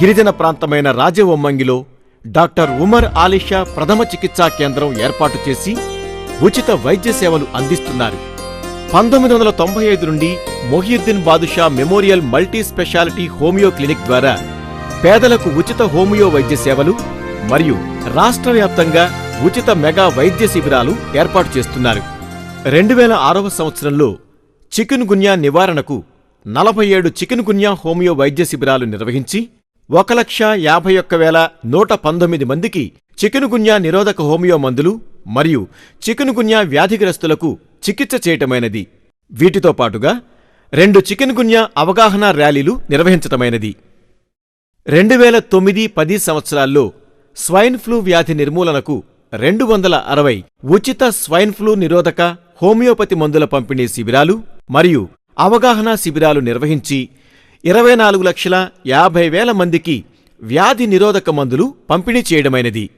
గిరిజన ప్రాంతమైన రాజవొమ్మంగిలో డాక్టర్ ఉమర్ ఆలిషా ప్రథమ చికిత్సా కేంద్రం ఏర్పాటు చేసి ఉచిత వైద్య సేవలు అందిస్తున్నారు. పంతొమ్మిది వందల తొంభై ఐదు నుండి Mohiuddin Badusha memorial multi specialty homeo clinic ద్వారా పేదలకు ఉచిత హోమియో వైద్య సేవలు మరియు రాష్ట్ర వ్యాప్తంగా ఉచిత మెగా వైద్య శిబిరాలు ఏర్పాటు చేస్తున్నారు. రెండు వేల ఆరవ సంవత్సరంలో చికెన్ గున్యా నివారణకు నలభై ఏడు చికెన్ గున్యా హోమియో వైద్య శిబిరాలు నిర్వహించి ఒక లక్ష యాభై ఒక్క వేల నూట పంతొమ్మిది మందికి చికెనుగున్యా నిరోధక హోమియో మందులు మరియు చికెనుగున్యా వ్యాధిగ్రస్తులకు చికిత్స చేయటమైనది. వీటితో పాటుగా రెండు చికెన్ గున్యా అవగాహన ర్యాలీలు నిర్వహించటమైనది. రెండు వేల తొమ్మిది పది సంవత్సరాల్లో స్వైన్ ఫ్లూ వ్యాధి నిర్మూలనకు రెండు వందల అరవై ఉచిత స్వైన్ ఫ్లూ నిరోధక హోమియోపతి మందుల పంపిణీ శిబిరాలు మరియు అవగాహన శిబిరాలు నిర్వహించి ఇరవై నాలుగు లక్షల యాభై వేల మందికి వ్యాధి నిరోధక మందులు పంపిణీ చేయడమైనది.